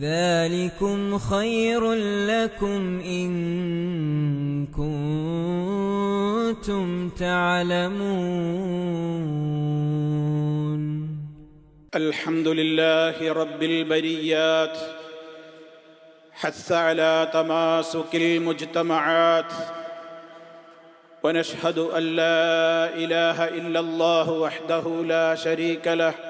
ذلكم خير لكم إن كنتم تعلمون. الحمد لله رب البريات حث على تماسك المجتمعات ونشهد أن لا إله إلا الله وحده لا شريك له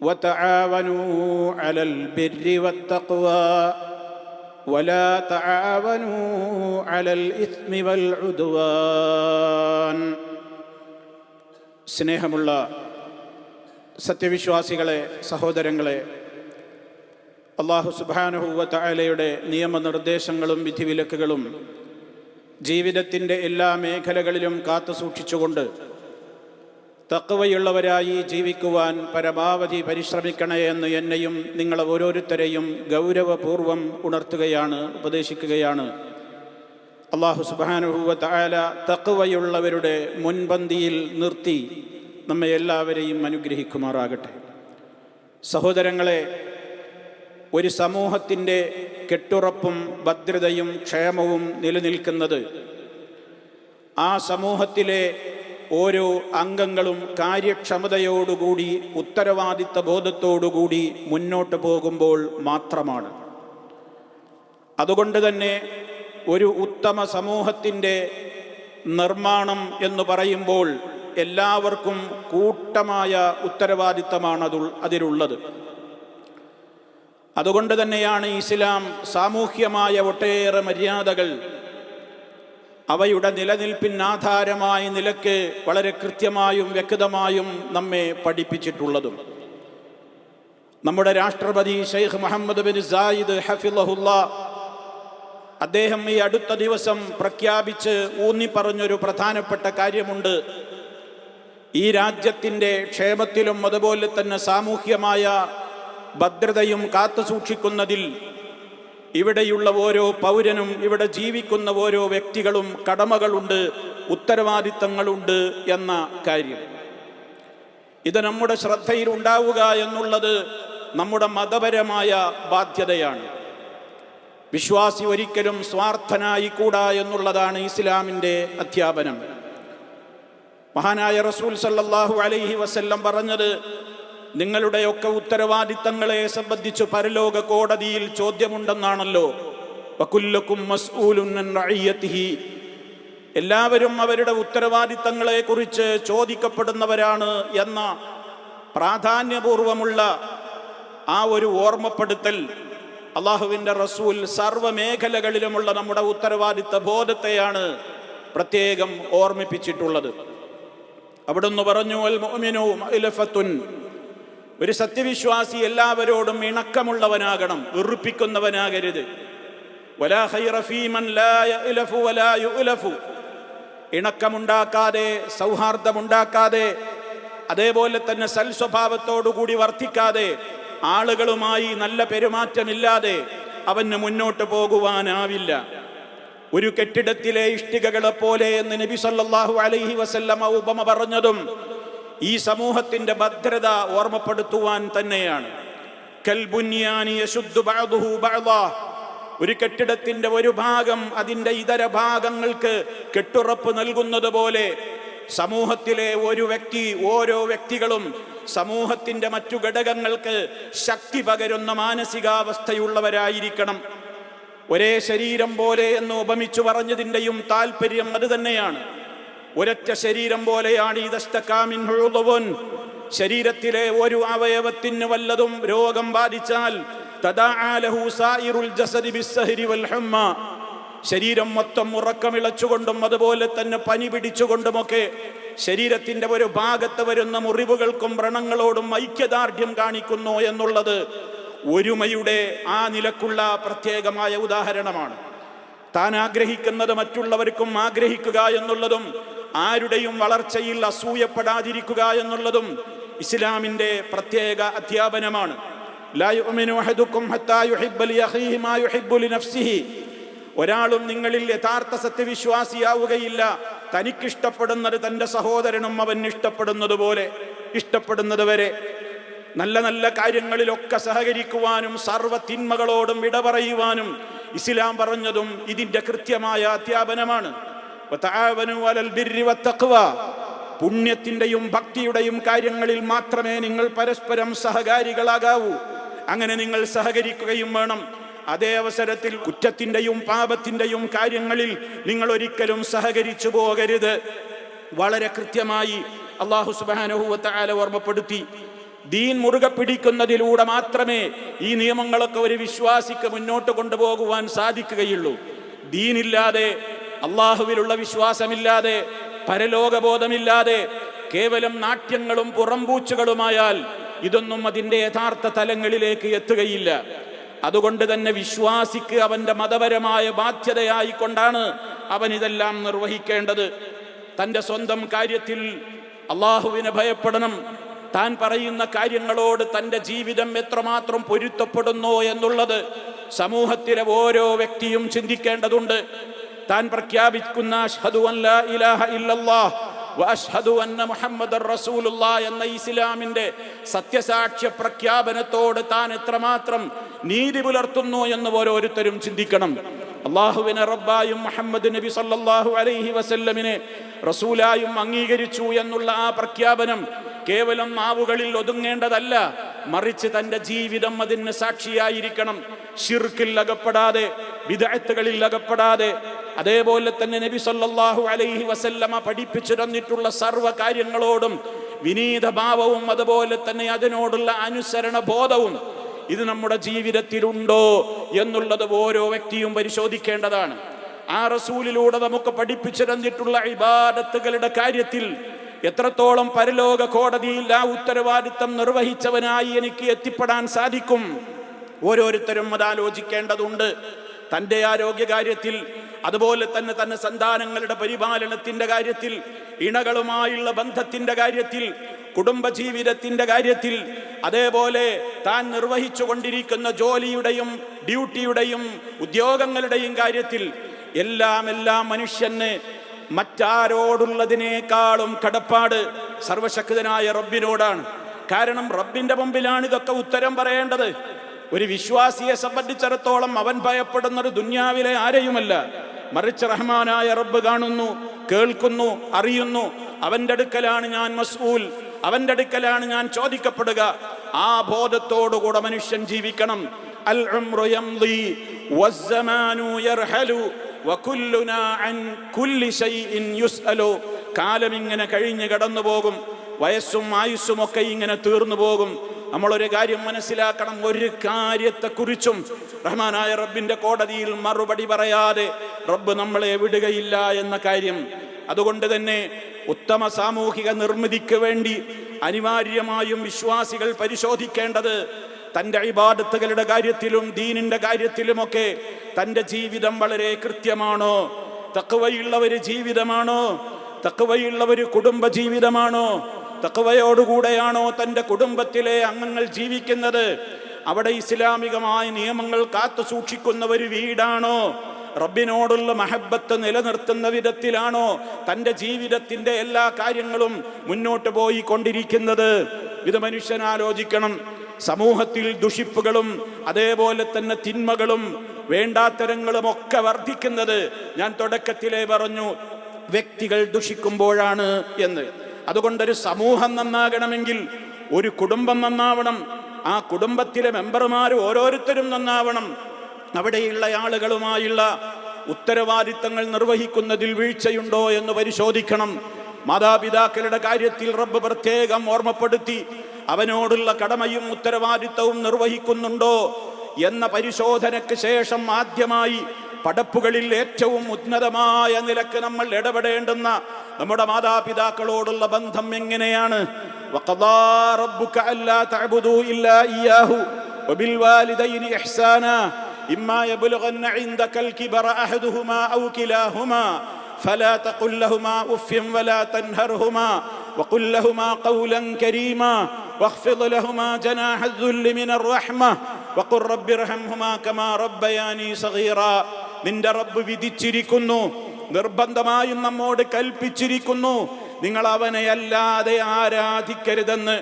وتعاونوا على البر والتقوى ولا تعاونوا على الاثم والعدوان സ്നേഹമുള്ള സത്യവിശ്വാസികളെ സഹോദരങ്ങളെ അള്ളാഹു സുബാനുഹൂവ തായാലയുടെ നിയമനിർദ്ദേശങ്ങളും വിധിവിലക്കുകളും ജീവിതത്തിൻ്റെ എല്ലാ മേഖലകളിലും കാത്തു സൂക്ഷിച്ചുകൊണ്ട് തക്കവയുള്ളവരായി ജീവിക്കുവാൻ പരമാവധി പരിശ്രമിക്കണേ എന്ന് എന്നെയും നിങ്ങളെ ഓരോരുത്തരെയും ഗൗരവപൂർവം ഉണർത്തുകയാണ് ഉപദേശിക്കുകയാണ്. അള്ളാഹു സുബാനുഹൂവ തായാല തക്കവയുള്ളവരുടെ മുൻപന്തിയിൽ നിർത്തി നമ്മെ എല്ലാവരെയും അനുഗ്രഹിക്കുമാറാകട്ടെ. സഹോദരങ്ങളെ ഒരു സമൂഹത്തിന്റെ കെട്ടുറപ്പും ഭദ്രതയും ക്ഷേമവും നിലനിൽക്കുന്നത് ആ സമൂഹത്തിലെ ഓരോ അംഗങ്ങളും കാര്യക്ഷമതയോടുകൂടി ഉത്തരവാദിത്ത ബോധത്തോടുകൂടി മുന്നോട്ട് പോകുമ്പോൾ മാത്രമാണ്. അതുകൊണ്ട് തന്നെ ഒരു ഉത്തമ സമൂഹത്തിന്റെ നിർമ്മാണം എന്ന് പറയുമ്പോൾ എല്ലാവർക്കും കൂട്ടമായ ഉത്തരവാദിത്തമാണ് അതു അതിലുള്ളത്. അതുകൊണ്ട് തന്നെയാണ് ഇസ്ലാം സാമൂഹ്യമായ ഒട്ടേറെ മര്യാദകൾ അവയുടെ നിലനിൽപ്പിനാധാരമായ നിലയ്ക്ക് വളരെ കൃത്യമായും വ്യക്തമായും നമ്മെ പഠിപ്പിച്ചിട്ടുള്ളതും. നമ്മുടെ രാഷ്ട്രപതി ഷെയ്ഖ് മുഹമ്മദ് ബിൻ സായിദ് ഹഫിലഹുല്ല അദ്ദേഹം ഈ അടുത്ത ദിവസം പ്രഖ്യാപിച്ച് ഊന്നിപ്പറഞ്ഞൊരു പ്രധാനപ്പെട്ട കാര്യമുണ്ട്. ഈ രാജ്യത്തിന്റെ ക്ഷേമത്തിലും അതുപോലെ തന്നെ സാമൂഹ്യമായ ഭദ്രതയും കാത്തു സൂക്ഷിക്കുന്നതിൽ ഇവിടെയുള്ള ഓരോ പൗരനും ഇവിടെ ജീവിക്കുന്ന ഓരോ വ്യക്തികളും കടമകളുണ്ട് ഉത്തരവാദിത്തങ്ങളുണ്ട് എന്ന കാര്യം. ഇത് നമ്മുടെ ശ്രദ്ധയിൽ ഉണ്ടാവുക എന്നുള്ളത് നമ്മുടെ മതപരമായ ബാധ്യതയാണ്. വിശ്വാസി ഒരിക്കലും സ്വാർത്ഥനായി കൂടാ എന്നുള്ളതാണ് ഇസ്ലാമിന്റെ അധ്യാപനം. മഹാനായ റസൂൽ സല്ലാഹു അലൈഹി വസല്ലം പറഞ്ഞത് നിങ്ങളുടെയൊക്കെ ഉത്തരവാദിത്തങ്ങളെ സംബന്ധിച്ച് പരലോക കോടതിയിൽ ചോദ്യമുണ്ടെന്നാണല്ലോ. എല്ലാവരും അവരുടെ ഉത്തരവാദിത്തങ്ങളെ കുറിച്ച് ചോദിക്കപ്പെടുന്നവരാണ് എന്ന പ്രാധാന്യപൂർവമുള്ള ആ ഒരു ഓർമ്മപ്പെടുത്തൽ അള്ളാഹുവിന്റെ റസൂൽ സർവ മേഖലകളിലുമുള്ള നമ്മുടെ ഉത്തരവാദിത്ത ബോധത്തെയാണ് പ്രത്യേകം ഓർമ്മിപ്പിച്ചിട്ടുള്ളത്. അവിടുന്ന് പറഞ്ഞു അൽ മഅലഫത്തുൻ ഒരു സത്യവിശ്വാസി എല്ലാവരോടും ഇണക്കമുള്ളവനാകണം വെറുപ്പിക്കുന്നവനാകരുത്. ഇണക്കമുണ്ടാക്കാതെ സൗഹാർദ്ദമുണ്ടാക്കാതെ അതേപോലെ തന്നെ സൽസ്വഭാവത്തോടുകൂടി വർത്തിക്കാതെ ആളുകളുമായി നല്ല പെരുമാറ്റമില്ലാതെ അവന് മുന്നോട്ട് പോകുവാനാവില്ല. ഒരു കെട്ടിടത്തിലെ ഇഷ്ടികകളെ പോലെ എന്ന് നബി സല്ലാഹു അലൈഹി വസല്ലമ ഉപമ പറഞ്ഞതും ഈ സമൂഹത്തിന്റെ ഭദ്രത ഓർമ്മപ്പെടുത്തുവാൻ തന്നെയാണ്. ഒരു കെട്ടിടത്തിന്റെ ഒരു ഭാഗം അതിന്റെ ഇതര ഭാഗങ്ങൾക്ക് കെട്ടുറപ്പ് നൽകുന്നത് പോലെ സമൂഹത്തിലെ ഒരു വ്യക്തി ഓരോ വ്യക്തികളും സമൂഹത്തിന്റെ മറ്റു ഘടകങ്ങൾക്ക് ശക്തി പകരുന്ന മാനസികാവസ്ഥയുള്ളവരായിരിക്കണം. ഒരേ ശരീരം പോലെ എന്ന് ഉപമിച്ചു പറഞ്ഞതിന്റെയും താല്പര്യം അത് തന്നെയാണ്. ഒരൊറ്റ ശരീരം പോലെയാണ് ഈ ഹുളുവുൻ. ശരീരത്തിലെ ഒരു അവയവത്തിന് വല്ലതും രോഗം ബാധിച്ചാൽ. ശരീരം മൊത്തം ഉറക്കമിളച്ചുകൊണ്ടും അതുപോലെ തന്നെ പനി പിടിച്ചുകൊണ്ടുമൊക്കെ ശരീരത്തിന്റെ ഒരു ഭാഗത്ത് വരുന്ന മുറിവുകൾക്കും വ്രണങ്ങളോടും ഐക്യദാർഢ്യം കാണിക്കുന്നു എന്നുള്ളത് ഒരുമയുടെ ആ നിലക്കുള്ള പ്രത്യേകമായ ഉദാഹരണമാണ് താൻ ആഗ്രഹിക്കുന്നത് മറ്റുള്ളവർക്കും ആഗ്രഹിക്കുക എന്നുള്ളതും ആരുടെയും വളർച്ചയിൽ അസൂയപ്പെടാതിരിക്കുക എന്നുള്ളതും ഇസ്ലാമിന്റെ പ്രത്യേക അധ്യാപനമാണ്. ഒരാളും നിങ്ങളിൽ യഥാർത്ഥ സത്യവിശ്വാസിയാവുകയില്ല. തനിക്കിഷ്ടപ്പെടുന്നത് തന്റെ സഹോദരനും അവൻ ഇഷ്ടപ്പെടുന്നത് പോലെ ഇഷ്ടപ്പെടുന്നത് വരെ. നല്ല നല്ല കാര്യങ്ങളിലൊക്കെ സഹകരിക്കുവാനും സർവ തിന്മകളോടും വിട പറയുവാനും ഇസ്ലാം പറഞ്ഞതും ഇതിന്റെ കൃത്യമായ അധ്യാപനമാണ്. പുണ്യത്തിന്റെയും ഭക്തിയുടെയും കാര്യങ്ങളിൽ മാത്രമേ നിങ്ങൾ പരസ്പരം സഹകാരികളാകാവൂ. അങ്ങനെ നിങ്ങൾ സഹകരിക്കുകയും വേണം. അതേ അവസരത്തിൽ കുറ്റത്തിന്റെയും പാപത്തിന്റെയും കാര്യങ്ങളിൽ നിങ്ങൾ ഒരിക്കലും സഹകരിച്ചു പോകരുത്. വളരെ കൃത്യമായി അള്ളാഹു സുബാനഹുവത്താല ഓർമ്മപ്പെടുത്തി. ദീൻ മുറുകെ പിടിക്കുന്നതിലൂടെ മാത്രമേ ഈ നിയമങ്ങളൊക്കെ ഒരു വിശ്വാസിക്ക് മുന്നോട്ട് കൊണ്ടുപോകുവാൻ സാധിക്കുകയുള്ളൂ. ദീനില്ലാതെ അള്ളാഹുവിലുള്ള വിശ്വാസമില്ലാതെ പരലോകബോധമില്ലാതെ കേവലം നാട്യങ്ങളും പുറംപൂച്ചുകളുമായാൽ ഇതൊന്നും അതിന്റെ യഥാർത്ഥ തലങ്ങളിലേക്ക് എത്തുകയില്ല. അതുകൊണ്ട് തന്നെ വിശ്വാസിക്ക് അവന്റെ മതപരമായ ബാധ്യതയായിക്കൊണ്ടാണ് അവൻ ഇതെല്ലാം നിർവഹിക്കേണ്ടത്. തന്റെ സ്വന്തം കാര്യത്തിൽ അള്ളാഹുവിനെ ഭയപ്പെടണം. താൻ പറയുന്ന കാര്യങ്ങളോട് തന്റെ ജീവിതം എത്രമാത്രം പൊരുത്തപ്പെടുന്നു എന്നുള്ളത് സമൂഹത്തിലെ ഓരോ വ്യക്തിയും ചിന്തിക്കേണ്ടതുണ്ട്. താൻ പ്രഖ്യാപിക്കുന്ന അഷ്ഹദു അന്ന എന്ന ഇസ്ലാമിന്റെ സത്യസാക്ഷ്യ പ്രഖ്യാപനത്തോട് താൻ എത്രമാത്രം നീതി പുലർത്തുന്നു എന്ന് ഓരോരുത്തരും ചിന്തിക്കണം. അള്ളാഹുവിനെ റബ്ബായും മുഹമ്മദ് നബി സല്ലല്ലാഹു അലൈഹി വസല്ലമിനെ റസൂലായും അംഗീകരിച്ചു എന്നുള്ള ആ പ്രഖ്യാപനം കേവലം നാവുകളിൽ ഒതുങ്ങേണ്ടതല്ല മറിച്ച് തന്റെ ജീവിതം അതിന് സാക്ഷിയായിരിക്കണം. ഷിർക്കിൽ അകപ്പെടാതെ വിദഗ്ധകളിൽ അകപ്പെടാതെ അതേപോലെ തന്നെ നബി സല്ലാഹു അലൈഹി വസല്ലമ പഠിപ്പിച്ചു തന്നിട്ടുള്ള സർവ കാര്യങ്ങളോടും വിനീത ഭാവവും അതുപോലെ തന്നെ അതിനോടുള്ള അനുസരണ ബോധവും ഇത് നമ്മുടെ ജീവിതത്തിലുണ്ടോ എന്നുള്ളത് ഓരോ വ്യക്തിയും പരിശോധിക്കേണ്ടതാണ്. ആ റസൂലിലൂടെ നമുക്ക് പഠിപ്പിച്ചു തന്നിട്ടുള്ള ഇബാദത്തുകളുടെ കാര്യത്തിൽ എത്രത്തോളം പരലോക കോടതിയിൽ ആ ഉത്തരവാദിത്തം നിർവഹിച്ചവനായി എനിക്ക് എത്തിപ്പെടാൻ സാധിക്കും? ഓരോരുത്തരും അത് ആലോചിക്കേണ്ടതുണ്ട്. തന്റെ ആരോഗ്യകാര്യത്തിൽ അതുപോലെ തന്നെ തന്നെ സന്താനങ്ങളുടെ പരിപാലനത്തിന്റെ കാര്യത്തിൽ ഇണകളുമായുള്ള ബന്ധത്തിന്റെ കാര്യത്തിൽ കുടുംബജീവിതത്തിന്റെ കാര്യത്തിൽ അതേപോലെ താൻ നിർവഹിച്ചു കൊണ്ടിരിക്കുന്ന ജോലിയുടെയും ഡ്യൂട്ടിയുടെയും ഉദ്യോഗങ്ങളുടെയും കാര്യത്തിൽ എല്ലാം എല്ലാം മനുഷ്യന് മറ്റാരോടുള്ളതിനേക്കാളും കടപ്പാട് സർവശക്തനായ റബ്ബിനോടാണ്. കാരണം റബ്ബിന്റെ മുമ്പിലാണ് ഇതൊക്കെ ഉത്തരം പറയേണ്ടത്. ഒരു വിശ്വാസിയെ സംബന്ധിച്ചിടത്തോളം അവൻ ഭയപ്പെടുന്ന ഒരു ദുന്യാവിലെ ആരെയുമല്ല. മറിച്ച് റഹ്മാനായ റബ്ബ് കാണുന്നു കേൾക്കുന്നു അറിയുന്നു. അവന്റെ അടുക്കലാണ് ഞാൻ മസ്ഊൽ അവന്റെ അടുക്കലാണ് ഞാൻ ചോദിക്കപ്പെടുക. ആ ബോധത്തോടുകൂടെ മനുഷ്യൻ ജീവിക്കണം. അൽ കാലം ഇങ്ങനെ കഴിഞ്ഞു കടന്നു പോകും വയസ്സും ആയുസ്സും ഒക്കെ ഇങ്ങനെ തീർന്നു പോകും നമ്മളൊരു കാര്യം മനസ്സിലാക്കണം. ഒരു കാര്യത്തെക്കുറിച്ചും റഹ്മാനായ റബ്ബിന്റെ കോടതിയിൽ മറുപടി പറയാതെ റബ്ബ് നമ്മളെ വിടുകയില്ല എന്ന കാര്യം. അതുകൊണ്ട് തന്നെ ഉത്തമ സാമൂഹിക നിർമ്മിതിക്ക് വേണ്ടി അനിവാര്യമായും വിശ്വാസികൾ പരിശോധിക്കേണ്ടത് തന്റെ ഇബാദത്തുകളുടെ കാര്യത്തിലും ദീനിന്റെ കാര്യത്തിലുമൊക്കെ തന്റെ ജീവിതം വളരെ കൃത്യമാണോ? തക്കവയുള്ള ജീവിതമാണോ? തക്കവയുള്ള ഒരു കുടുംബ ജീവിതമാണോ? തക്കവയോടുകൂടെയാണോ തന്റെ കുടുംബത്തിലെ അംഗങ്ങൾ ജീവിക്കുന്നത്? അവിടെ ഇസ്ലാമികമായ നിയമങ്ങൾ കാത്തു സൂക്ഷിക്കുന്ന ഒരു വീടാണോ? റബ്ബിനോടുള്ള മഹബത്ത് നിലനിർത്തുന്ന വിധത്തിലാണോ തന്റെ ജീവിതത്തിന്റെ എല്ലാ കാര്യങ്ങളും മുന്നോട്ട് പോയി കൊണ്ടിരിക്കുന്നത് ഇത് മനുഷ്യൻ ആലോചിക്കണം. സമൂഹത്തിൽ ദുഷിപ്പുകളും അതേപോലെ തന്നെ തിന്മകളും വേണ്ടാത്തരങ്ങളും ഒക്കെ വർദ്ധിക്കുന്നത് ഞാൻ തുടക്കത്തിലേ പറഞ്ഞു വ്യക്തികൾ ദുഷിക്കുമ്പോഴാണ് എന്ന്. അതുകൊണ്ടൊരു സമൂഹം നന്നാകണമെങ്കിൽ ഒരു കുടുംബം നന്നാവണം. ആ കുടുംബത്തിലെ മെമ്പർമാർ ഓരോരുത്തരും നന്നാവണം. അവിടെയുള്ള ആളുകളുമായുള്ള ഉത്തരവാദിത്തങ്ങൾ നിർവഹിക്കുന്നതിൽ വീഴ്ചയുണ്ടോ എന്ന് പരിശോധിക്കണം. മാതാപിതാക്കളുടെ കാര്യത്തിൽ റബ്ബ് പ്രത്യേകം ഓർമ്മപ്പെടുത്തി അവനോടുള്ള കടമയും ഉത്തരവാദിത്തവും നിർവഹിക്കുന്നുണ്ടോ എന്ന പരിശോധനയ്ക്ക് ശേഷം ആദ്യമായി പടപ്പുകളിൽ ഏറ്റവും ഉന്നതമായ നിലക്ക് നമ്മൾ ഇടപെടേണ്ടുന്ന നമ്മുടെ മാതാപിതാക്കളോടുള്ള ബന്ധം എങ്ങനെയാണ് വഖദാ റബ്ബുക അല്ലാ തഅബുദൂ ഇല്ലാ ഇയ്യാഹു وبالوالدين إحسانا إما يبلغن عندك الكبر أحدهما أو كلاهما فلا تقل لهما أف ولا تنهرهما وقل لهما قولا كريما واخفض لهما جناح الذل من الرحمة وقل رب ارحمهما كما ربياني صغيرا നിന്റെ റബ്ബ് വിധിച്ചിരിക്കുന്നു. നിർബന്ധമായും നമ്മോട് കൽപ്പിച്ചിരിക്കുന്നു. നിങ്ങൾ അവനെ അല്ലാതെ ആരാധിക്കരുതെന്ന്.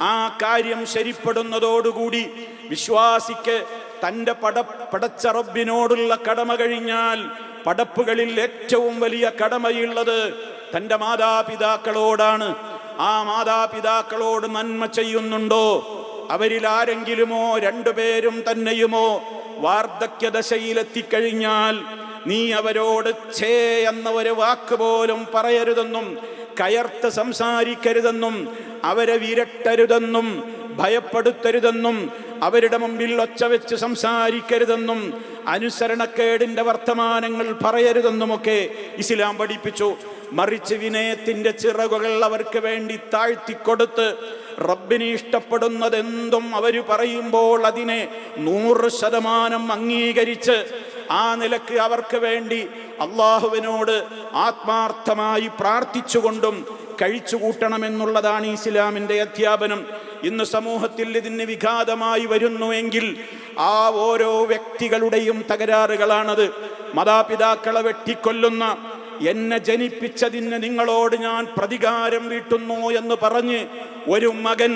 ആ കാര്യം ശരിപ്പെടുന്നതോടുകൂടി വിശ്വാസിക്ക് തന്റെ പട പടച്ച റബ്ബിനോടുള്ള കടമ കഴിഞ്ഞാൽ പടപ്പുകളിൽ ഏറ്റവും വലിയ കടമയുള്ളത് തന്റെ മാതാപിതാക്കളോടാണ്. ആ മാതാപിതാക്കളോട് നന്മ ചെയ്യുന്നുണ്ടോ? അവരിൽ ആരെങ്കിലുമോ? രണ്ടുപേരും തന്നെയുമോ? വാർദ്ധക്യദശയിലെത്തിക്കഴിഞ്ഞാൽ നീ അവരോട് ഛേ എന്ന ഒരു വാക്ക് പോലും പറയരുതെന്നും കയർത്ത് സംസാരിക്കരുതെന്നും അവരെ വിരട്ടരുതെന്നും ഭയപ്പെടുത്തരുതെന്നും അവരുടെ മുമ്പിൽ ഒച്ച വെച്ച് സംസാരിക്കരുതെന്നും അനുസരണക്കേടിന്റെ വർത്തമാനങ്ങൾ പറയരുതെന്നുമൊക്കെ ഇസ്ലാം പഠിപ്പിച്ചു. മറിച്ച് വിനയത്തിന്റെ ചിറകുകൾ അവർക്ക് വേണ്ടി താഴ്ത്തിക്കൊടുത്ത് റബ്ബിന് ഇഷ്ടപ്പെടുന്നതെന്തും അവർ പറയുമ്പോൾ അതിനെ നൂറ് ശതമാനം അംഗീകരിച്ച് ആ നിലയ്ക്ക് അവർക്ക് വേണ്ടി അള്ളാഹുവിനോട് ആത്മാർത്ഥമായി പ്രാർത്ഥിച്ചുകൊണ്ടും കഴിച്ചു കൂട്ടണമെന്നുള്ളതാണ് ഇസ്ലാമിന്റെ അധ്യാപനം. ഇന്ന് സമൂഹത്തിൽ ഇതിന് വിഘാതമായി വരുന്നുവെങ്കിൽ ആ ഓരോ വ്യക്തികളുടെയും തകരാറുകളാണത്. മാതാപിതാക്കളെ വെട്ടിക്കൊല്ലുന്ന എന്നെ ജനിപ്പിച്ചതിന് നിങ്ങളോട് ഞാൻ പ്രതികാരം വീട്ടുന്നു എന്ന് പറഞ്ഞ് ഒരു മകൻ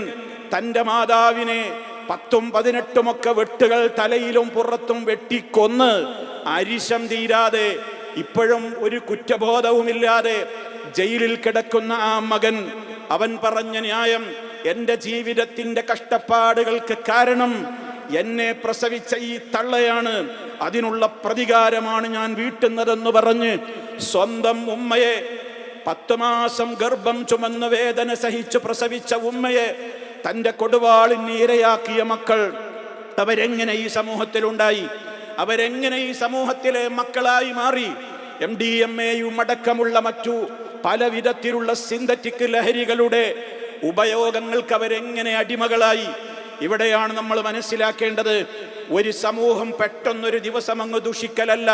തന്റെ മാതാവിനെ പത്തും പതിനെട്ടുമൊക്കെ വെട്ടുകൾ തലയിലും പുറത്തും വെട്ടിക്കൊന്ന് അരിശം തീരാതെ ഇപ്പോഴും ഒരു കുറ്റബോധവുമില്ലാതെ ജയിലിൽ കിടക്കുന്ന ആ മകൻ അവൻ പറഞ്ഞ ന്യായം എന്റെ ജീവിതത്തിന്റെ കഷ്ടപ്പാടുകൾക്ക് കാരണം എന്നെ പ്രസവിച്ച ഈ തള്ളയാണ്. അതിനുള്ള പ്രതികാരമാണ് ഞാൻ വീട്ടുന്നതെന്ന് പറഞ്ഞ് സ്വന്തം ഉമ്മയെ പത്ത് മാസം ഗർഭം ചുമന്ന് വേദന സഹിച്ചു പ്രസവിച്ച ഉമ്മയെ തന്റെ കൊടുവാളിന് ഇരയാക്കിയ മക്കൾ അവരെങ്ങനെ ഈ സമൂഹത്തിലുണ്ടായി? അവരെങ്ങനെ ഈ സമൂഹത്തിലെ മക്കളായി മാറി? എം ഡി എം എയും അടക്കമുള്ള മറ്റു പല വിധത്തിലുള്ള സിന്തറ്റിക് ലഹരികളുടെ ഉപയോഗങ്ങൾക്ക് അവരെങ്ങനെ അടിമകളായി? ഇവിടെയാണ് നമ്മൾ മനസ്സിലാക്കേണ്ടത്. ഒരു സമൂഹം പെട്ടെന്നൊരു ദിവസം അങ്ങ് ദുഷിക്കലല്ല.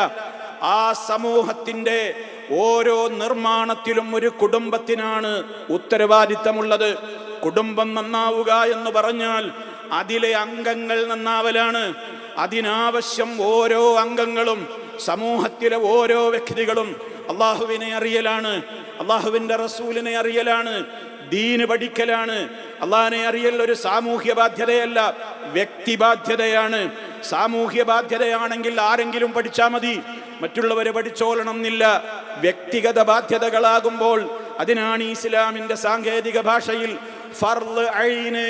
ആ സമൂഹത്തിന്റെ ഓരോ നിർമ്മാണത്തിലും ഒരു കുടുംബത്തിനാണ് ഉത്തരവാദിത്തമുള്ളത്. കുടുംബം നന്നാവുക എന്ന് പറഞ്ഞാൽ അതിലെ അംഗങ്ങൾ നന്നാവലാണ്. അതിനാവശ്യം ഓരോ അംഗങ്ങളും സമൂഹത്തിലെ ഓരോ വ്യക്തികളും അള്ളാഹുവിനെ അറിയലാണ് അള്ളാഹുവിന്റെ റസൂലിനെ അറിയലാണ് ദീന് പഠിക്കലാണ്. അള്ളാഹിനെ അറിയൽ ഒരു സാമൂഹ്യ ബാധ്യതയല്ല വ്യക്തി ബാധ്യതയാണ്. സാമൂഹ്യ ബാധ്യതയാണെങ്കിൽ ആരെങ്കിലും പഠിച്ചാൽ മതി. മറ്റുള്ളവരെ പഠിച്ചോളണം എന്നില്ല വ്യക്തിഗത ബാധ്യതകളാകുമ്പോൾ അതിനാണ് ഇസ്ലാമിന്റെ സാങ്കേതിക ഭാഷയിൽ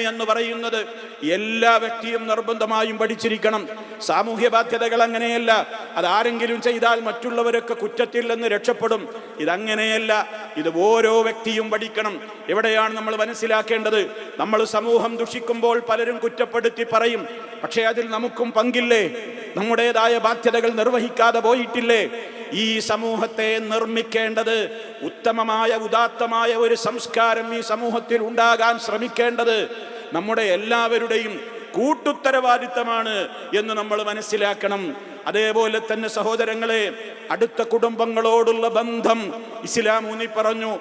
എന്ന് പറയുന്നത്. എല്ലാ വ്യക്തിയും നിർബന്ധമായും പഠിച്ചിരിക്കണം. സാമൂഹ്യ ബാധ്യതകൾ അങ്ങനെയല്ല. അതാരെങ്കിലും ചെയ്താൽ മറ്റുള്ളവരൊക്കെ കുറ്റത്തിൽ നിന്ന് രക്ഷപ്പെടും. ഇതങ്ങനെയല്ല. ഇത് ഓരോ വ്യക്തിയും പഠിക്കണം. എവിടെയാണ് നമ്മൾ മനസ്സിലാക്കേണ്ടത്? നമ്മൾ സമൂഹം ദുഷിക്കുമ്പോൾ പലരും കുറ്റപ്പെടുത്തി പറയും. പക്ഷേ അതിൽ നമുക്കും പങ്കില്ലേ? നമ്മുടേതായ ബാധ്യതകൾ നിർവഹിക്കാതെ പോയിട്ടില്ലേ? ഈ സമൂഹത്തെ നിർമ്മിക്കേണ്ടത് ഉത്തമമായ ഉദാത്തമായ ഒരു സംസ്കാരം ഈ സമൂഹത്തിൽ ഉണ്ടാകാൻ ശ്രമിക്കേണ്ടത് നമ്മുടെ എല്ലാവരുടെയും കൂട്ടുത്തരവാദിത്തമാണ് എന്ന് നമ്മൾ മനസ്സിലാക്കണം. അതേപോലെ തന്നെ സഹോദരങ്ങളെ അടുത്ത കുടുംബങ്ങളോടുള്ള ബന്ധം ഇസ്ലാം ഊന്നി പറഞ്ഞു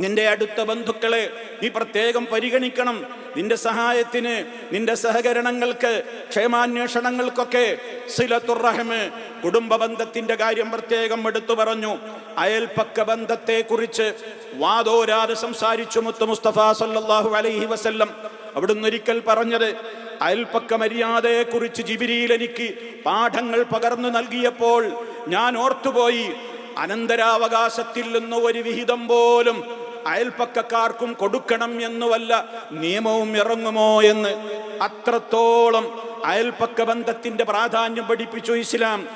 നിന്റെ അടുത്ത ബന്ധുക്കളെ നീ പ്രത്യേകം പരിഗണിക്കണം. നിന്റെ സഹായത്തിന് നിന്റെ സഹകരണങ്ങൾക്ക് ക്ഷേമാന്വേഷണങ്ങൾക്കൊക്കെ സിലത്തുറഹമ് കുടുംബ ബന്ധത്തിന്റെ കാര്യം പ്രത്യേകം എടുത്തു പറഞ്ഞു. അയൽപക്ക ബന്ധത്തെ കുറിച്ച് വാദോരാതെ സംസാരിച്ചു മുത്ത് മുസ്തഫ സല്ലാഹു അലൈഹി വസല്ലം. അവിടുന്ന് ഒരിക്കൽ പറഞ്ഞത് അയൽപ്പക്ക മര്യാദയെ കുറിച്ച് ജിബിരിയിൽ എനിക്ക് പാഠങ്ങൾ പകർന്നു നൽകിയപ്പോൾ ഞാൻ ഓർത്തുപോയി. അനന്തരാവകാശത്തിൽ നിന്ന് ഒരു വിഹിതം പോലും അയൽപ്പക്കക്കാർക്കും കൊടുക്കണം എന്നുവല്ല നിയമവും ഇറങ്ങുമോ എന്ന്. അത്രത്തോളം അയൽപ്പക്ക ബന്ധത്തിന്റെ പ്രാധാന്യം പഠിപ്പിച്ചു ഇസ്ലാം.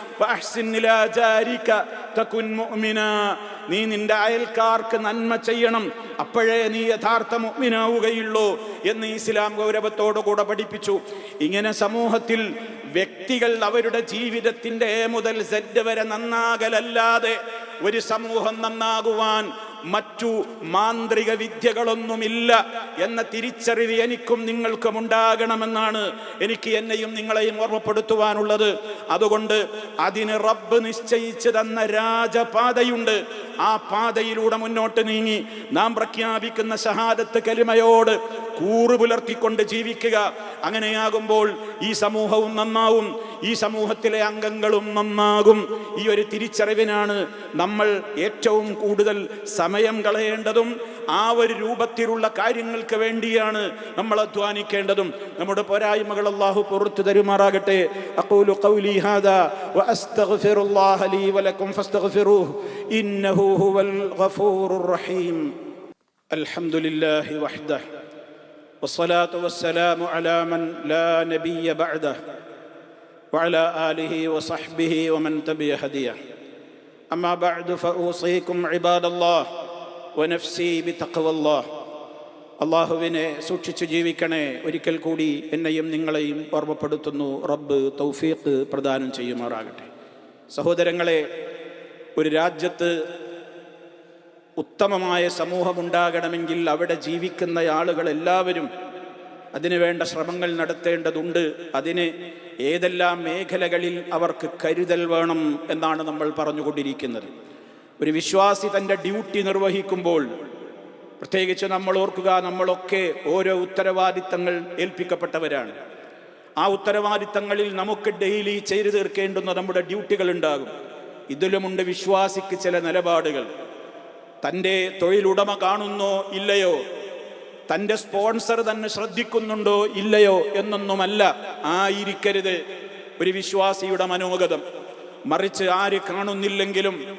നീ നിന്റെ അയൽക്കാർക്ക് നന്മ ചെയ്യണം. അപ്പോഴേ നീ യഥാർത്ഥ മുഗ്മിനാവുകയുള്ളൂ എന്ന് ഇസ്ലാം ഗൗരവത്തോടു കൂടെ പഠിപ്പിച്ചു. ഇങ്ങനെ സമൂഹത്തിൽ വ്യക്തികൾ അവരുടെ ജീവിതത്തിന്റെ മുതൽ സെറ്റ് വരെ നന്നാകലല്ലാതെ ഒരു സമൂഹം നന്നാകുവാൻ മറ്റു മാന്ത്രിക വിദ്യകളൊന്നുമില്ല എന്ന തിരിച്ചറിവ് എനിക്കും നിങ്ങൾക്കും ഉണ്ടാകണമെന്നാണ് എനിക്ക് എന്നെയും നിങ്ങളെയും ഓർമ്മപ്പെടുത്തുവാനുള്ളത്. അതുകൊണ്ട് അതിന് റബ്ബ് നിശ്ചയിച്ചു തന്ന രാജപാതയുണ്ട്. ആ പാതയിലൂടെ മുന്നോട്ട് നീങ്ങി നാം പ്രഖ്യാപിക്കുന്ന ഷഹാദത്ത് കലിമയോട് കൂറു പുലർത്തിക്കൊണ്ട് ജീവിക്കുക. അങ്ങനെയാകുമ്പോൾ ഈ സമൂഹവും നന്നാവും. ഈ സമൂഹത്തിലെ അംഗങ്ങളും നന്നാകും. ഈ ഒരു തിരിച്ചറിവിനാണ് നമ്മൾ ഏറ്റവും കൂടുതൽ സമയം കളയേണ്ടതും ആ ഒരു രൂപത്തിലുള്ള കാര്യങ്ങൾക്ക് വേണ്ടിയാണ് നമ്മൾ അധ്വാനിക്കേണ്ടതും. നമ്മുടെ പോരായ്മകൾ അള്ളാഹു പുറത്തു തരുമാറാകട്ടെ. അഖൂലു ഖൗലി ഹാദാ ലീ ഇന്നഹു ഹുവൽ ഗഫൂറുർ റഹീം അൽഹംദുലില്ലാഹി വഹ്ദഹു والصلاة والسلام على من لا نبي بعده وعلى آله وصحبه ومن تبع هديه أما بعد فأوصيكم عباد الله ونفسي بتقوى الله അള്ളാഹുവിനെ സൂക്ഷിച്ചു ജീവിക്കണേ ഒരിക്കൽ കൂടി എന്നെയും നിങ്ങളെയും ഓർമ്മപ്പെടുത്തുന്നു റബ്ബ് തൗഫീഖ് പ്രദാനം ചെയ്യുമാറാകട്ടെ സഹോദരങ്ങളെ ഒരു രാജ്യത്ത് ഉത്തമമായ സമൂഹമുണ്ടാകണമെങ്കിൽ അവിടെ ജീവിക്കുന്ന ആളുകൾ എല്ലാവരും അതിനുവേണ്ട ശ്രമങ്ങൾ നടത്തേണ്ടതുണ്ട്. അതിന് ഏതെല്ലാം മേഖലകളിൽ അവർക്ക് കരുതൽ വേണം എന്നാണ് നമ്മൾ പറഞ്ഞുകൊണ്ടിരിക്കുന്നത്. ഒരു വിശ്വാസി തന്റെ ഡ്യൂട്ടി നിർവഹിക്കുമ്പോൾ പ്രത്യേകിച്ച് നമ്മൾ ഓർക്കുക നമ്മളൊക്കെ ഓരോ ഉത്തരവാദിത്തങ്ങൾ ഏൽപ്പിക്കപ്പെട്ടവരാണ്. ആ ഉത്തരവാദിത്തങ്ങളിൽ നമുക്ക് ഡെയിലി ചെയ്തു തീർക്കേണ്ടുന്ന നമ്മുടെ ഡ്യൂട്ടികൾ ഉണ്ടാകും ഇതിലുമുണ്ട് വിശ്വാസിക്ക് ചില നിലപാടുകൾ. തന്റെ തൊഴിലുടമ കാണുന്നോ ഇല്ലയോ? തന്റെ സ്പോൺസർ തന്നെ ശ്രദ്ധിക്കുന്നുണ്ടോ ഇല്ലയോ എന്നൊന്നുമല്ല ആയിരിക്കരുത്. ഒരു വിശ്വാസിയുടെ മനോഗതം. മറിച്ച് ആര് കാണുന്നില്ലെങ്കിലും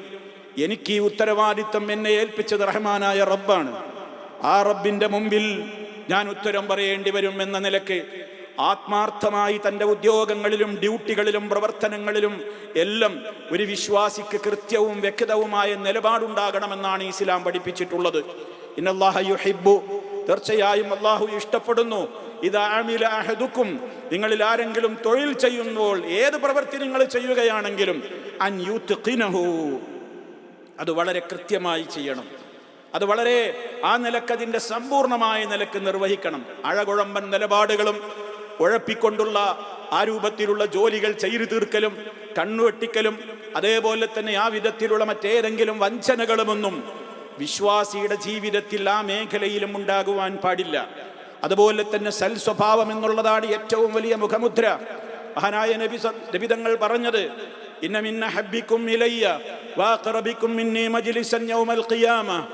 എനിക്ക് ഈ ഉത്തരവാദിത്തം എന്നെ ഏൽപ്പിച്ചത് റഹ്മാനായ റബ്ബാണ്. ആ റബ്ബിന്റെ മുമ്പിൽ ഞാൻ ഉത്തരം പറയേണ്ടി വരും എന്ന നിലയ്ക്ക് ആത്മാർത്ഥമായി തന്റെ ഉദ്യോഗങ്ങളിലും ഡ്യൂട്ടികളിലും പ്രവർത്തനങ്ങളിലും എല്ലാം ഒരു വിശ്വാസിക്ക് കൃത്യവും വ്യക്തവുമായ നിലപാടുണ്ടാകണമെന്നാണ് ഇസ്ലാം പഠിപ്പിച്ചിട്ടുള്ളത്. ഇന്നല്ലാഹ യുഹിബ്ബു. തീർച്ചയായും അള്ളാഹു ഇഷ്ടപ്പെടുന്നു. ഇതാമില അഹദുക്കും. നിങ്ങളിൽ ആരെങ്കിലും തൊഴിൽ ചെയ്യുമ്പോൾ ഏത് പ്രവൃത്തി നിങ്ങൾ ചെയ്യുകയാണെങ്കിലും അൻ അത് വളരെ കൃത്യമായി ചെയ്യണം. അത് വളരെ ആ നിലക്കതിന്റെ സമ്പൂർണമായ നിലയ്ക്ക് നിർവഹിക്കണം. അഴകുഴമ്പൻ നിലപാടുകളും ഉഴപ്പിക്കൊണ്ടുള്ള ആ രൂപത്തിലുള്ള ജോലികൾ ചെയ്തു തീർക്കലും കണ്ണുവെട്ടിക്കലും അതേപോലെ തന്നെ ആ വിധത്തിലുള്ള മറ്റേതെങ്കിലും വഞ്ചനകളുമൊന്നും വിശ്വാസിയുടെ ജീവിതത്തിൽ ആ മേഖലയിലും ഉണ്ടാകുവാൻ പാടില്ല. അതുപോലെ തന്നെ സൽ സ്വഭാവം എന്നുള്ളതാണ് ഏറ്റവും വലിയ മുഖമുദ്ര. മഹാനായ നബി നബിതങ്ങൾ പറഞ്ഞത് ഇന്ന മിന്ന ഹബ്ബിക്കും ഇലയ്യ മജ്ലിസൻ യൗമൽ ഖിയാമ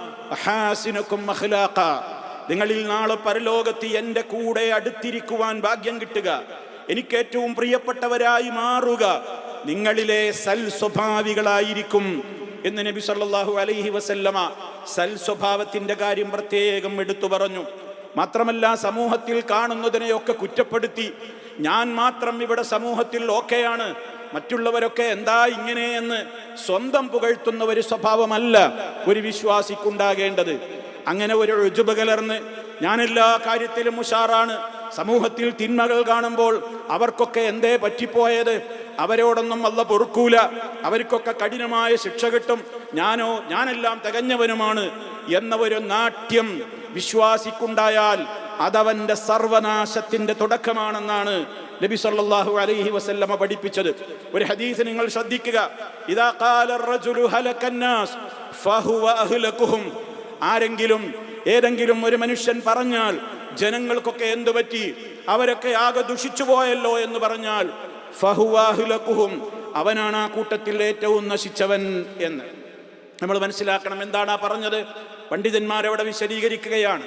നിങ്ങളിൽ നാളെ പരലോകത്ത് എന്റെ കൂടെ അടുത്തിരിക്കുവാൻ ഭാഗ്യം കിട്ടുക. എനിക്ക് ഏറ്റവും പ്രിയപ്പെട്ടവരായി മാറുക. നിങ്ങളിലെ സൽ സ്വഭാവികളായിരിക്കും എന്ന് നബി സല്ലാഹു അലൈഹി വസല്ലമ സൽ സ്വഭാവത്തിന്റെ കാര്യം പ്രത്യേകം എടുത്തു പറഞ്ഞു. മാത്രമല്ല സമൂഹത്തിൽ കാണുന്നതിനെയൊക്കെ കുറ്റപ്പെടുത്തി. ഞാൻ മാത്രം ഇവിടെ സമൂഹത്തിൽ ഓക്കെയാണ്. മറ്റുള്ളവരൊക്കെ എന്താ ഇങ്ങനെ എന്ന് സ്വന്തം പുകഴ്ത്തുന്ന ഒരു സ്വഭാവമല്ല ഒരു വിശ്വാസിക്കുണ്ടാകേണ്ടത്. അങ്ങനെ ഒരു രുചുബ കലർന്ന് ഞാൻ എല്ലാ കാര്യത്തിലും ഉഷാറാണ്. സമൂഹത്തിൽ തിന്മകൾ കാണുമ്പോൾ അവർക്കൊക്കെ എന്തേ പറ്റിപ്പോയത്? അവരോടൊന്നും അല്ല പൊറുക്കൂല. അവർക്കൊക്കെ കഠിനമായ ശിക്ഷ കിട്ടും. ഞാനോ ഞാനെല്ലാം തികഞ്ഞവനുമാണ് എന്ന ഒരു നാട്യം വിശ്വാസിക്കുണ്ടായാൽ അതവന്റെ സർവനാശത്തിന്റെ തുടക്കമാണെന്നാണ് നബി സല്ലല്ലാഹു അലൈഹി വസല്ലമ പഠിപ്പിച്ചത്. ഒരു ഹദീസ് നിങ്ങൾ ശ്രദ്ധിക്കുക. ഇദാ ഖാല റജുലു ഹലക്കന്നാസ് ഫഹുവ അഹ്ലകുഹും ആരെങ്കിലും ഏതെങ്കിലും ഒരു മനുഷ്യൻ പറഞ്ഞാൽ ജനങ്ങൾക്കൊക്കെ എന്തു പറ്റി? അവരൊക്കെ ആകെ ദുഷിച്ചു പോയല്ലോ എന്ന് പറഞ്ഞാൽ ഫഹുവാഹുലക്കുഹും അവനാണ് ആ കൂട്ടത്തിൽ ഏറ്റവും നശിച്ചവൻ എന്ന്. നമ്മൾ മനസ്സിലാക്കണം എന്താണ് ആ പറഞ്ഞത്? പണ്ഡിതന്മാരവിടെ വിശദീകരിക്കുകയാണ്.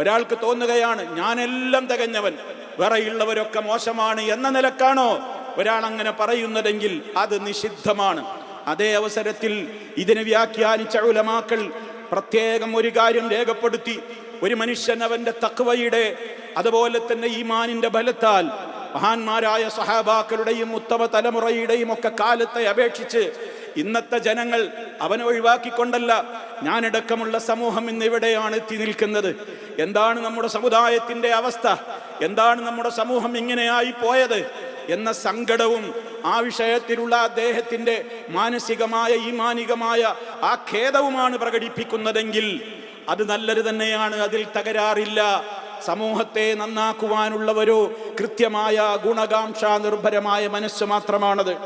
ഒരാൾക്ക് തോന്നുകയാണ് ഞാനെല്ലാം തികഞ്ഞവൻ വേറെയുള്ളവരൊക്കെ മോശമാണ് എന്ന നിലക്കാണോ ഒരാൾ അങ്ങനെ പറയുന്നതെങ്കിൽ അത് നിഷിദ്ധമാണ്. അതേ അവസരത്തിൽ ഇതിനെ വ്യാഖ്യാനിച്ച ഉലമാക്കൾ പ്രത്യേകം ഒരു കാര്യം രേഖപ്പെടുത്തി. ഒരു മനുഷ്യൻ അവന്റെ തക്വയുടെ അതുപോലെ തന്നെ ഈമാനിന്റെ ബലത്താൽ മഹാന്മാരായ സഹാബാക്കളുടെയും ഉത്തമ തലമുറയുടെയും ഒക്കെ കാലത്തെ അപേക്ഷിച്ച് ഇന്നത്തെ ജനങ്ങൾ അവനെ ഒഴിവാക്കിക്കൊണ്ടല്ല ഞാനടക്കമുള്ള സമൂഹം ഇന്ന് ഇവിടെയാണ് എത്തി നിൽക്കുന്നത്. എന്താണ് നമ്മുടെ സമുദായത്തിന്റെ അവസ്ഥ? എന്താണ് നമ്മുടെ സമൂഹം ഇങ്ങനെയായി പോയത്? എന്ന സങ്കടവും ആ വിഷയത്തിലുള്ള അദ്ദേഹത്തിന്റെ മാനസികമായ ഈമാനികമായ ആ ഖേദവുമാണ് പ്രകടിപ്പിക്കുന്നതെങ്കിൽ അത് നല്ലത് തന്നെയാണ്. അതിൽ തകരാറില്ല. സമൂഹത്തെ നന്നാക്കുവാനുള്ളവരോ കൃത്യമായ ഗുണകാംക്ഷ നിർഭരമായ മനസ്സ് മാത്രമാണത്.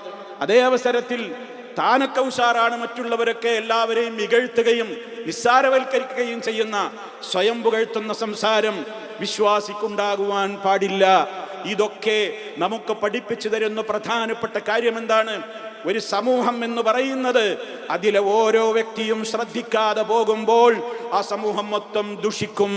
അതേ അവസരത്തിൽ താനൊക്കെ ഉഷാറാണ് മറ്റുള്ളവരൊക്കെ എല്ലാവരെയും ഇകഴ്ത്തുകയും നിസ്സാരവൽക്കരിക്കുകയും ചെയ്യുന്ന സ്വയം പുകഴ്ത്തുന്ന സംസാരം വിശ്വാസിക്കുണ്ടാകുവാൻ പാടില്ല. ഇതൊക്കെ നമുക്ക് പഠിപ്പിച്ചു തരുന്ന പ്രധാനപ്പെട്ട കാര്യം എന്താണ് ഒരു സമൂഹം എന്ന് പറയുന്നത് അതിലെ ഓരോ വ്യക്തിയും ശ്രദ്ധിക്കാതെ പോകുമ്പോൾ ആ സമൂഹം മൊത്തം ദുഷിക്കും.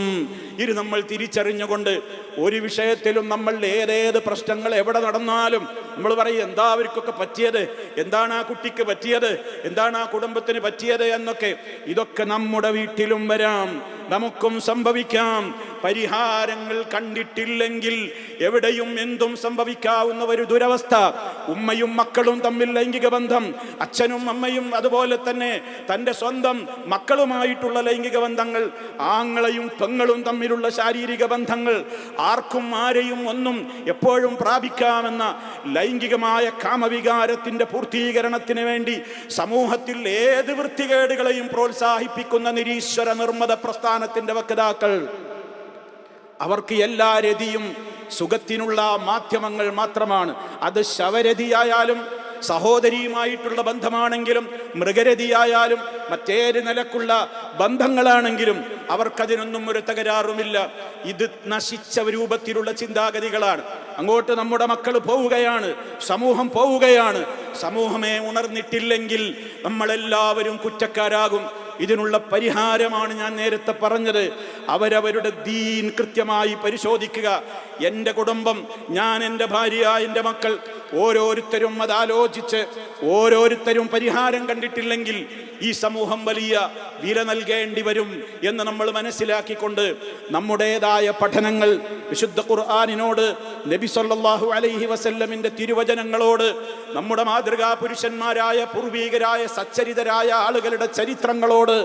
ഇത് നമ്മൾ തിരിച്ചറിഞ്ഞുകൊണ്ട് ഒരു വിഷയത്തിലും നമ്മൾ ഏതേത് പ്രശ്നങ്ങൾ എവിടെ നടന്നാലും നമ്മൾ പറയും എന്താ അവർക്കൊക്കെ പറ്റിയത്? എന്താണ് ആ കുട്ടിക്ക് പറ്റിയത്? എന്താണ് ആ കുടുംബത്തിന് പറ്റിയത്? എന്നൊക്കെ. ഇതൊക്കെ നമ്മുടെ വീട്ടിലും വരാം. നമുക്കും സംഭവിക്കാം. പരിഹാരങ്ങൾ കണ്ടിട്ടില്ലെങ്കിൽ എവിടെയും എന്തും സംഭവിക്കാവുന്ന ഒരു ദുരവസ്ഥ. ഉമ്മയും മക്കളും തമ്മിൽ ലൈംഗിക ബന്ധം അച്ഛനും അമ്മയും അതുപോലെ തന്നെ തന്റെ സ്വന്തം മക്കളുമായിട്ടുള്ള ലൈംഗിക ബന്ധങ്ങൾ ആങ്ങളെയും പെങ്ങളും തമ്മിലുള്ള ശാരീരിക ബന്ധങ്ങൾ ആർക്കും ആരെയും ഒന്നും എപ്പോഴും പ്രാപിക്കാമെന്ന ലൈംഗികമായ കാമവികാരത്തിന്റെ പൂർത്തീകരണത്തിന് വേണ്ടി സമൂഹത്തിൽ ഏത് വൃത്തികേടുകളെയും പ്രോത്സാഹിപ്പിക്കുന്ന നിരീശ്വര നിർമ്മത പ്രസ്ഥാനത്തിന്റെ വക്താക്കൾ അവർക്ക് എല്ലാ രതിയും സുഖത്തിനുള്ള മാധ്യമങ്ങൾ മാത്രമാണ്. അത് ശവരതിയായാലും സഹോദരിയുമായിട്ടുള്ള ബന്ധമാണെങ്കിലും മൃഗരതിയായാലും മറ്റേത് നിലക്കുള്ള ബന്ധങ്ങളാണെങ്കിലും അവർക്കതിനൊന്നും ഒരു തകരാറുമില്ല. ഇത് നശിച്ച രൂപത്തിലുള്ള ചിന്താഗതികളാണ്. അങ്ങോട്ട് നമ്മുടെ മക്കൾ പോവുകയാണ് സമൂഹം പോവുകയാണ്. സമൂഹമേ ഉണർന്നിട്ടില്ലെങ്കിൽ നമ്മളെല്ലാവരും കുറ്റക്കാരാകും. ഇതിനുള്ള പരിഹാരമാണ് ഞാൻ നേരത്തെ പറഞ്ഞത്. അവരവരുടെ ദീൻ കൃത്യമായി പരിശോധിക്കുക. എന്റെ കുടുംബം ഞാൻ എന്റെ ഭാര്യ എന്റെ മക്കൾ ഓരോരുത്തരും അതാലോചിച്ച് ഓരോരുത്തരും പരിഹാരം കണ്ടിട്ടില്ലെങ്കിൽ ഈ സമൂഹം വലിയ വില നൽകേണ്ടി വരും എന്ന് നമ്മൾ മനസ്സിലാക്കിക്കൊണ്ട് നമ്മുടേതായ പഠനങ്ങൾ വിശുദ്ധ ഖുർആാനിനോട് നബി സല്ലല്ലാഹു അലൈഹി വസല്ലമിന്റെ തിരുവചനങ്ങളോട് നമ്മുടെ മാതൃകാ പുരുഷന്മാരായ പൂർവീകരായ സച്ചരിതരായ ആളുകളുടെ ചരിത്രങ്ങളോട്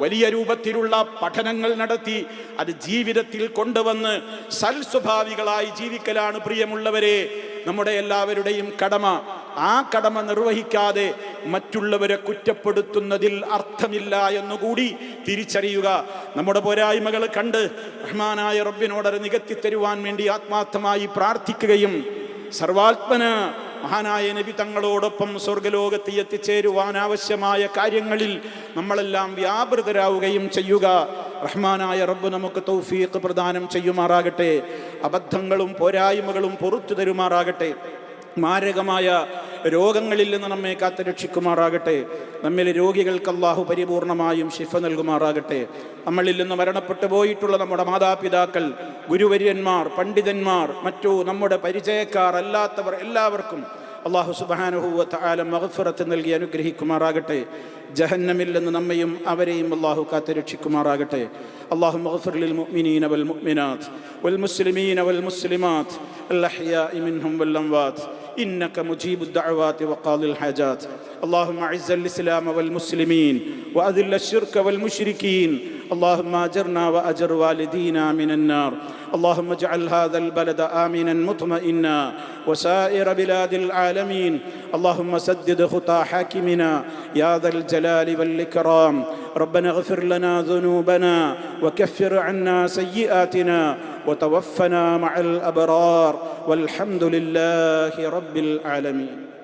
വലിയ രൂപത്തിലുള്ള പഠനങ്ങൾ നടത്തി അത് ജീവിതത്തിൽ കൊണ്ടുവന്ന് സൽ സ്വഭാവികളായി ജീവിക്കലാണ് പ്രിയമുള്ളവരെ. നമ്മുടെ എല്ലാവരുടെയും കടമ. ആ കടമ നിർവഹിക്കാതെ മറ്റുള്ളവരെ കുറ്റപ്പെടുത്തുന്നതിൽ അർത്ഥമില്ല എന്നുകൂടി തിരിച്ചറിയുക. നമ്മുടെ പോരായ്മകൾ കണ്ട് റഹ്മാനായ റബ്ബിനോടൊരു നികത്തി തരുവാൻ വേണ്ടി ആത്മാർത്ഥമായി പ്രാർത്ഥിക്കുകയും സർവാത്മന മഹാനായ നബി തങ്ങളോടൊപ്പം സ്വർഗലോകത്ത് എത്തിച്ചേരുവാൻ ആവശ്യമായ കാര്യങ്ങളിൽ നമ്മളെല്ലാം വ്യാപൃതരാവുകയും ചെയ്യുക. റഹ്മാനായ റബ്ബ് നമുക്ക് തൗഫീഖ് പ്രദാനം ചെയ്യുമാറാകട്ടെ. അബദ്ധങ്ങളും പോരായ്മകളും പൊറത്തു തരുമാറാകട്ടെ. മാരകമായ രോഗങ്ങളിൽ നിന്ന് നമ്മെ കാത്തുരക്ഷിക്കുമാറാകട്ടെ നമ്മിൽ രോഗികൾക്ക് അള്ളാഹു പരിപൂർണമായും ശിഫ നൽകുമാറാകട്ടെ. നമ്മളിൽ നിന്ന് മരണപ്പെട്ടു പോയിട്ടുള്ള നമ്മുടെ മാതാപിതാക്കൾ ഗുരുവര്യന്മാർ പണ്ഡിതന്മാർ മറ്റു നമ്മുടെ പരിചയക്കാർ അല്ലാത്തവർ എല്ലാവർക്കും അള്ളാഹു സുബാനുഹൂവത്ത് ആല മഹഫറത്ത് നൽകി അനുഗ്രഹിക്കുമാറാകട്ടെ. ജഹന്നമിൽ നിന്ന് നമ്മയും അവരെയും അള്ളാഹു കാത്തുരക്ഷിക്കുമാറാകട്ടെ അള്ളാഹു മഹഫുറിൽ മുഅ്മിനീന വൽ മുഅ്മിനാത്ത് വൽ മുസ്ലിമീന വൽ മുസ്ലിമാത്ത് അൽ അഹ്യാഇ മിൻഹും വൽ അംവാത്ത്. إنك مجيب الدعوات وقاضي الحاجات. اللهم أعز الإسلام والمسلمين وأذل الشرك والمشركين. اللهم أجرنا وأجر والدينا من النار. اللهم اجعل هذا البلد آمنا مطمئنا وسائر بلاد العالمين. اللهم سدد خطى حاكمنا يا ذا الجلال والإكرام. ربنا اغفر لنا ذنوبنا وكفر عنا سيئاتنا. وتوفنا مع الأبرار والحمد لله رب العالمين.